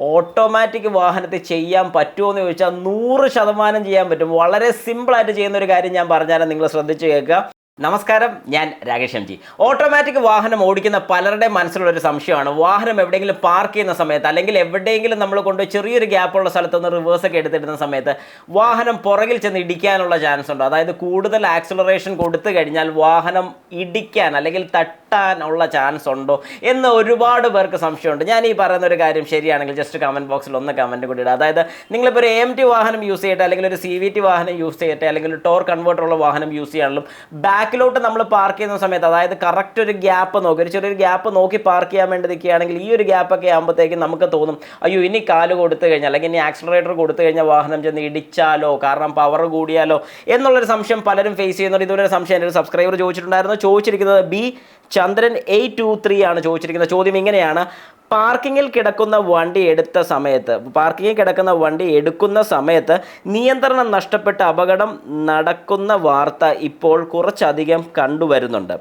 Automatic വാഹനത്തിൽ ചെയ്യാൻ പറ്റുമോ എന്ന് ചോദിച്ചാൽ നൂറ് ശതമാനം ചെയ്യാൻ പറ്റും. വളരെ സിമ്പിളായിട്ട് ചെയ്യുന്ന ഒരു കാര്യം ഞാൻ പറഞ്ഞാലും നിങ്ങൾ ശ്രദ്ധിച്ചു കേൾക്കുക. നമസ്കാരം ഞാൻ രാകേഷ് എം ജി. ഓട്ടോമാറ്റിക് വാഹനം ഓടിക്കുന്ന പലരുടെ മനസ്സിലുള്ള ഒരു സംശയമാണ്. വാഹനം എവിടെയെങ്കിലും പാർക്ക് ചെയ്യുന്ന സമയത്ത് അല്ലെങ്കിൽ എവിടെയെങ്കിലും നമ്മൾ കൊണ്ട് ചെറിയൊരു ഗ്യാപ്പുള്ള സ്ഥലത്തൊന്ന് റിവേഴ്സ് ഒക്കെ എടുത്തിടുന്ന സമയത്ത് വാഹനം പുറകിൽ ചെന്ന് ഇടിക്കാനുള്ള ചാൻസ് ഉണ്ട്. അതായത് കൂടുതൽ ആക്സിലറേഷൻ കൊടുത്തു കഴിഞ്ഞാൽ വാഹനം ഇടിക്കാൻ അല്ലെങ്കിൽ തട്ടാനുള്ള ചാൻസ് ഉണ്ടോ എന്ന് ഒരുപാട് പേർക്ക് സംശയമുണ്ട്. ഞാൻ ഈ പറയുന്ന ഒരു കാര്യം ശരിയാണെങ്കിൽ ജസ്റ്റ് കമന്റ് ബോക്സിൽ ഒന്ന് കമന്റ് കൂടി ഇടുക അതായത് നിങ്ങളിപ്പോൾ ഒരു എം ടി വാഹനം യൂസ് ചെയ്യട്ടെ അല്ലെങ്കിൽ ഒരു സി വി ടി വാഹനം യൂസ് ചെയ്യട്ടെ അല്ലെങ്കിൽ ടോർ കൺവേർട്ടർ ഉള്ള വാഹനം യൂസ് ചെയ്യാനും ബാക്കിലോട്ട് നമ്മൾ പാർക്ക് ചെയ്യുന്ന സമയത്ത് അതായത് കറക്റ്റ് ഒരു ഗ്യാപ്പ് നോക്കി ഒരു ചെറിയൊരു ഗ്യാപ്പ് നോക്കി പാർക്ക് ചെയ്യാൻ വേണ്ടി നിൽക്കുകയാണെങ്കിൽ ഈ ഒരു ഗ്യാപ്പൊക്കെ ആകുമ്പോഴത്തേക്കും നമുക്ക് തോന്നും അയ്യോ ഇനി കാൽ കൊടുത്തു കഴിഞ്ഞാൽ അല്ലെങ്കിൽ ഇനി ആക്സിലറേറ്റർ കൊടുത്തു കഴിഞ്ഞാൽ വാഹനം ചെന്ന് ഇടിച്ചാലോ കാരണം പവർ കൂടിയാലോ എന്നുള്ളൊരു സംശയം പലരും ഫേസ് ചെയ്യുന്നുണ്ട്. ഇതുവരെ ഒരു സംശയം എന്റെ ഒരു സബ്സ്ക്രൈബർ ചോദിച്ചിട്ടുണ്ടായിരുന്നു. ചോദിച്ചിരിക്കുന്നത് B Chandran eight two three ആണ് ചോദിച്ചിരിക്കുന്നത്. ചോദ്യം ഇങ്ങനെയാണ്. പാർക്കിങ്ങിൽ കിടക്കുന്ന വണ്ടി എടുത്ത സമയത്ത് പാർക്കിങ്ങിൽ കിടക്കുന്ന വണ്ടി എടുക്കുന്ന സമയത്ത് നിയന്ത്രണം നഷ്ടപ്പെട്ട അപകടം നടക്കുന്ന വാർത്ത ഇപ്പോൾ കുറച്ചധികം കണ്ടുവരുന്നുണ്ട്.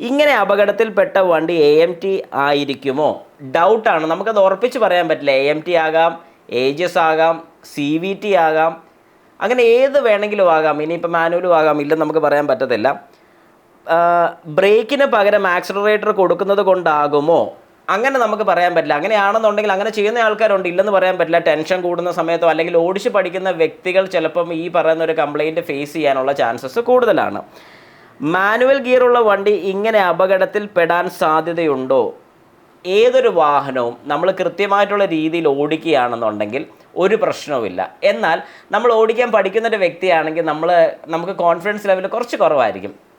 ഇങ്ങനെ അപകടത്തിൽപ്പെട്ട വണ്ടി എ എം ടി ആയിരിക്കുമോ? ഡൗട്ടാണ് നമുക്കത് ഉറപ്പിച്ച് പറയാൻ പറ്റില്ല. എ എം ടി ആകാം ഏജസ് ആകാം സി വി ടി ആകാം അങ്ങനെ ഏത് വേണമെങ്കിലും ആകാം. ഇനിയിപ്പോൾ മാനുവലും ആകാം. ഇല്ലെന്ന് നമുക്ക് പറയാൻ പറ്റത്തില്ല. ബ്രേക്കിന് പകരം ആക്സിലറേറ്റർ കൊടുക്കുന്നത് കൊണ്ടാകുമോ? അങ്ങനെ നമുക്ക് പറയാൻ പറ്റില്ല. അങ്ങനെയാണെന്നുണ്ടെങ്കിൽ അങ്ങനെ ചെയ്യുന്ന ആൾക്കാരുണ്ട്. ഇല്ലെന്ന് പറയാൻ പറ്റില്ല. ടെൻഷൻ കൂടുന്ന സമയത്തോ അല്ലെങ്കിൽ ഓടിച്ച് പഠിക്കുന്ന വ്യക്തികൾ ചിലപ്പം ഈ പറയുന്ന ഒരു കംപ്ലൈന്റ് ഫേസ് ചെയ്യാനുള്ള ചാൻസസ് കൂടുതലാണ്. മാനുവൽ ഗിയറുള്ള വണ്ടി ഇങ്ങനെ അപകടത്തിൽ പെടാൻ സാധ്യതയുണ്ടോ? ഏതൊരു വാഹനവും നമ്മൾ കൃത്യമായിട്ടുള്ള രീതിയിൽ ഓടിക്കുകയാണെന്നുണ്ടെങ്കിൽ ഒരു പ്രശ്നവുമില്ല. എന്നാൽ നമ്മൾ ഓടിക്കാൻ പഠിക്കുന്ന ഒരു വ്യക്തിയാണെങ്കിൽ നമ്മൾ നമുക്ക് കോൺഫിഡൻസ് ലെവൽ കുറച്ച് കുറവായിരിക്കും.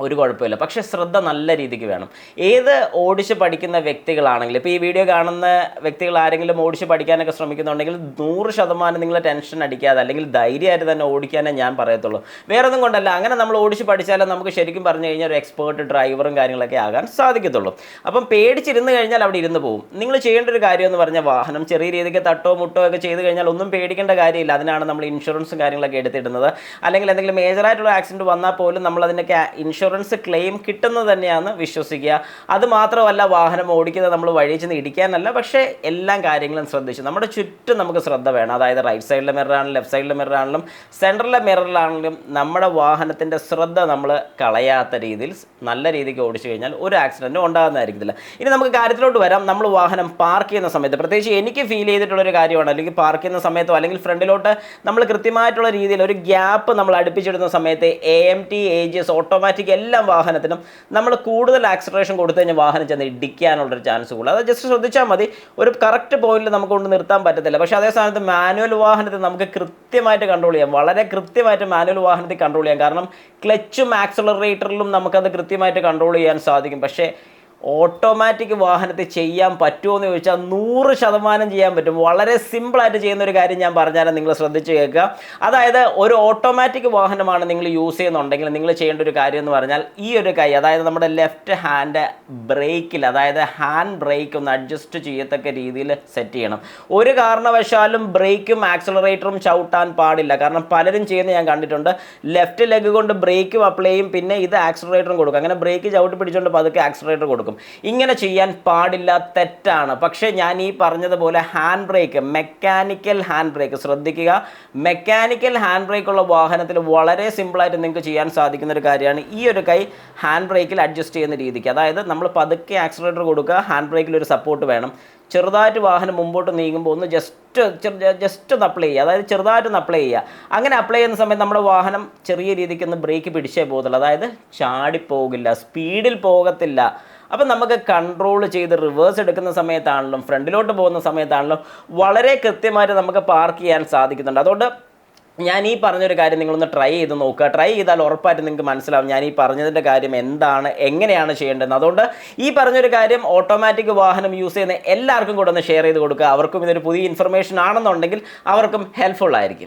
ഒരു കുഴപ്പമില്ല. പക്ഷെ ശ്രദ്ധ നല്ല രീതിക്ക് വേണം. ഏത് ഓടിച്ച് പഠിക്കുന്ന വ്യക്തികളാണെങ്കിലും ഇപ്പോൾ ഈ വീഡിയോ കാണുന്ന വ്യക്തികൾ ആരെങ്കിലും ഓടിച്ച് പഠിക്കാനൊക്കെ ശ്രമിക്കുന്നുണ്ടെങ്കിൽ നൂറ് ശതമാനം നിങ്ങൾ ടെൻഷൻ അടിക്കാതെ അല്ലെങ്കിൽ ധൈര്യമായിട്ട് തന്നെ ഓടിക്കാനേ ഞാൻ പറയത്തുള്ളൂ. വേറെ ഒന്നും കൊണ്ടല്ല അങ്ങനെ നമ്മൾ ഓടിച്ച് പഠിച്ചാലേ നമുക്ക് ശരിക്കും പറഞ്ഞു കഴിഞ്ഞാൽ ഒരു എക്സ്പേർട്ട് ഡ്രൈവറും കാര്യങ്ങളൊക്കെ ആകാൻ സാധിക്കത്തുള്ളൂ. അപ്പം പേടിച്ചിരുന്ന് കഴിഞ്ഞാൽ അവിടെ ഇരുന്ന് പോകും നിങ്ങൾ ചെയ്യേണ്ട ഒരു കാര്യം എന്ന് പറഞ്ഞാൽ വാഹനം ചെറിയ രീതിക്ക് തട്ടോ മുട്ടോ ഒക്കെ ചെയ്ത് കഴിഞ്ഞാൽ ഒന്നും പേടിക്കേണ്ട കാര്യമില്ല. അതിനാണ് നമ്മൾ ഇൻഷുറൻസും കാര്യങ്ങളൊക്കെ എടുത്തിടുന്നത്. അല്ലെങ്കിൽ എന്തെങ്കിലും മേജറായിട്ടുള്ള ആക്സിഡന്റ് വന്നാൽ പോലും നമ്മൾ അതിന്റെ ഇൻഷുറൻസ് ക്ലെയിം കിട്ടുന്നത് തന്നെയാണ് വിശ്വസിക്കുക. അത് മാത്രമല്ല വാഹനം ഓടിക്കുന്നത് നമ്മൾ വഴി ചെന്ന് ഇടിക്കാനല്ല പക്ഷേ എല്ലാ കാര്യങ്ങളും ശ്രദ്ധിച്ചു. നമ്മുടെ ചുറ്റും നമുക്ക് ശ്രദ്ധ വേണം. അതായത് റൈറ്റ് സൈഡിലെ മിററാണെങ്കിലും ലെഫ്റ്റ് സൈഡിലെ മിററാണെങ്കിലും സെന്ററിലെ മിററിലാണെങ്കിലും നമ്മുടെ വാഹനത്തിന്റെ ശ്രദ്ധ നമ്മൾ കളയാത്ത രീതിയിൽ നല്ല രീതിക്ക് ഓടിച്ചു കഴിഞ്ഞാൽ ഒരു ആക്സിഡന്റും ഉണ്ടാകുന്നതായിരിക്കത്തില്ല. ഇനി നമുക്ക് കാര്യത്തിലോട്ട് വരാം. നമ്മൾ വാഹനം പാർക്ക് ചെയ്യുന്ന സമയത്ത് പ്രത്യേകിച്ച് എനിക്ക് ഫീൽ ചെയ്തിട്ടുള്ളൊരു കാര്യമാണ്. അല്ലെങ്കിൽ പാർക്ക് ചെയ്യുന്ന സമയത്തോ അല്ലെങ്കിൽ ഫ്രണ്ടിലോട്ട് നമ്മൾ കൃത്യമായിട്ടുള്ള രീതിയിൽ ഒരു ഗ്യാപ്പ് നമ്മൾ അടുപ്പിച്ചിടുന്ന സമയത്ത് A M T AGS automatic എല്ലാ വാഹനത്തിനും നമ്മൾ കൂടുതൽ ആക്സലറേഷൻ കൊടുത്തു കഴിഞ്ഞാൽ വാഹനം ചെന്ന് ഇടിക്കാനുള്ളൊരു ചാൻസ് കൂടുതൽ. അത് ജസ്റ്റ് ശ്രദ്ധിച്ചാൽ മതി. ഒരു കറക്റ്റ് പോയിന്റിൽ നമുക്ക് കൊണ്ട് നിർത്താൻ പറ്റത്തില്ല. പക്ഷേ അതേ സ്ഥാനത്ത് മാനുവൽ വാഹനത്തിൽ നമുക്ക് കൃത്യമായിട്ട് കൺട്രോൾ ചെയ്യാം. വളരെ കൃത്യമായിട്ട് മാനുവൽ വാഹനത്തിൽ കൺട്രോൾ ചെയ്യാം. കാരണം ക്ലച്ചും ആക്സലറേറ്ററിലും നമുക്കത് കൃത്യമായിട്ട് കൺട്രോൾ ചെയ്യാൻ സാധിക്കും. പക്ഷേ ഓട്ടോമാറ്റിക് വാഹനത്തിൽ ചെയ്യാൻ പറ്റുമോ എന്ന് ചോദിച്ചാൽ നൂറ് ശതമാനം ചെയ്യാൻ പറ്റും. വളരെ സിമ്പിളായിട്ട് ചെയ്യുന്ന ഒരു കാര്യം ഞാൻ പറഞ്ഞാൽ നിങ്ങൾ ശ്രദ്ധിച്ച് കേൾക്കുക. അതായത് ഒരു ഓട്ടോമാറ്റിക് വാഹനമാണ് നിങ്ങൾ യൂസ് ചെയ്യുന്നുണ്ടെങ്കിൽ നിങ്ങൾ ചെയ്യേണ്ട ഒരു കാര്യം എന്ന് പറഞ്ഞാൽ ഈ ഒരു കൈ അതായത് നമ്മുടെ ലെഫ്റ്റ് ഹാൻഡ് ബ്രേക്കിൽ അതായത് ഹാൻഡ് ബ്രേക്ക് ഒന്ന് അഡ്ജസ്റ്റ് ചെയ്യത്തക്ക രീതിയിൽ സെറ്റ് ചെയ്യണം. ഒരു കാരണവശാലും ബ്രേക്കും ആക്സലറേറ്ററും ചവിട്ടാൻ പാടില്ല. കാരണം പലരും ചെയ്യുന്ന ഞാൻ കണ്ടിട്ടുണ്ട്. ലെഫ്റ്റ് ലെഗ് കൊണ്ട് ബ്രേക്കും അപ്ലൈ ചെയ്യും പിന്നെ ഇത് ആക്സലറേറ്ററും കൊടുക്കും. അങ്ങനെ ബ്രേക്ക് ചവിട്ടി പിടിച്ചുകൊണ്ട് പതുക്കെ ആക്സലറേറ്റർ കൊടുക്കും. ഇങ്ങനെ ചെയ്യാൻ പാടില്ല തെറ്റാണ്. പക്ഷേ ഞാൻ ഈ പറഞ്ഞതുപോലെ hand brake mechanical hand brake ശ്രദ്ധിക്കുക മെക്കാനിക്കൽ ഹാൻഡ് ബ്രേക്ക് ഉള്ള വാഹനത്തിൽ വളരെ സിമ്പിളായിട്ട് നിങ്ങൾക്ക് ചെയ്യാൻ സാധിക്കുന്ന ഒരു കാര്യമാണ് ഈ ഒരു കൈ ഹാൻഡ് ബ്രേക്കിൽ അഡ്ജസ്റ്റ് ചെയ്യുന്ന രീതിക്ക്. അതായത് നമ്മൾ പതുക്കെ ആക്സിലേറ്റർ കൊടുക്കുക ഹാൻഡ് ബ്രേക്കിൽ ഒരു സപ്പോർട്ട് വേണം. ചെറുതായിട്ട് വാഹനം മുമ്പോട്ട് നീങ്ങുമ്പോൾ ഒന്ന് ജസ്റ്റ് ജസ്റ്റ് ഒന്ന് അപ്ലൈ ചെയ്യുക. അതായത് ചെറുതായിട്ടൊന്ന് അപ്ലൈ ചെയ്യുക. അങ്ങനെ അപ്ലൈ ചെയ്യുന്ന സമയത്ത് നമ്മുടെ വാഹനം ചെറിയ രീതിക്ക് ഒന്ന് ബ്രേക്ക് പിടിച്ചേ പോകത്തുള്ളൂ. അതായത് ചാടിപ്പോകില്ല സ്പീഡിൽ പോകത്തില്ല. അപ്പം നമുക്ക് കൺട്രോൾ ചെയ്ത് റിവേഴ്സ് എടുക്കുന്ന സമയത്താണെങ്കിലും ഫ്രണ്ടിലോട്ട് പോകുന്ന സമയത്താണെങ്കിലും വളരെ കൃത്യമായിട്ട് നമുക്ക് പാർക്ക് ചെയ്യാൻ സാധിക്കുന്നുണ്ട്. അതുകൊണ്ട് ഞാൻ ഈ പറഞ്ഞൊരു കാര്യം നിങ്ങളൊന്ന് ട്രൈ ചെയ്ത് നോക്കുക. ട്രൈ ചെയ്താൽ ഉറപ്പായിട്ട് നിങ്ങൾക്ക് മനസ്സിലാവും ഞാൻ ഈ പറഞ്ഞതിന്റെ കാര്യം എന്താണ് എങ്ങനെയാണ് ചെയ്യേണ്ടത് അതുകൊണ്ട് ഈ പറഞ്ഞൊരു കാര്യം ഓട്ടോമാറ്റിക് വാഹനം യൂസ് ചെയ്യുന്ന എല്ലാവർക്കും കൂടെ ഒന്ന് ഷെയർ ചെയ്ത് കൊടുക്കുക. അവർക്കും ഇതൊരു പുതിയ ഇൻഫർമേഷൻ ആണെന്നുണ്ടെങ്കിൽ അവർക്കും ഹെൽപ്ഫുൾ ആയിരിക്കും.